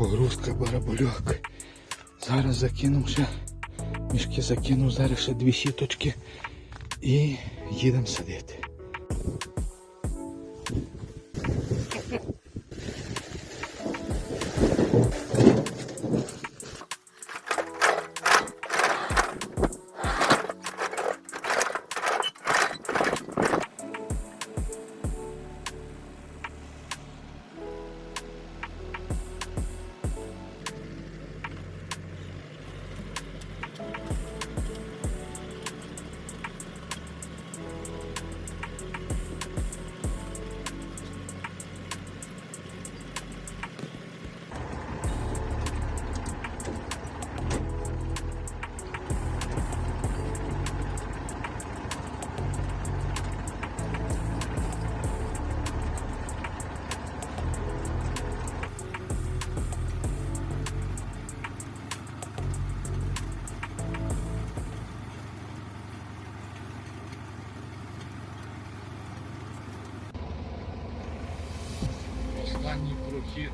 Погрузка барабульок. Зараз закинув ще. Мішки закинув, зараз ще дві сіточки. І їдемо садити. Останній прохід.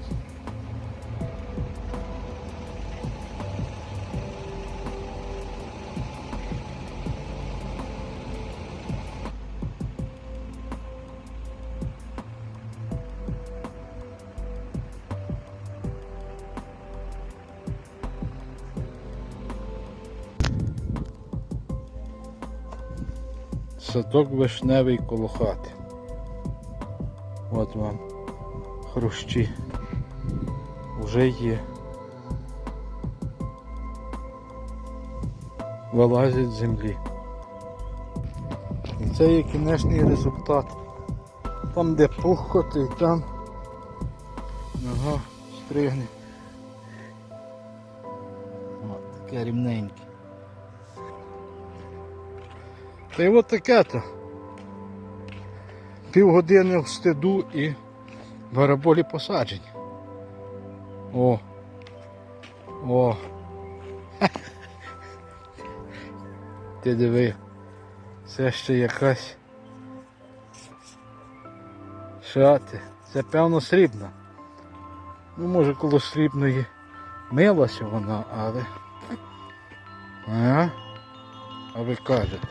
Садок вишневий коло хати. От вам хрущі вже є. Вилазять з землі. І це є кінечний результат. Там де пухоти, там ага, стригне. От, таке рівненьке. Та й от таке то. Півгодини в стиду і бараболі посаджені. О. О. Ти диви. Це ще якась. Що ти? Це певно срібна. Ну може коло срібної милася вона, але. А? А ви кажете.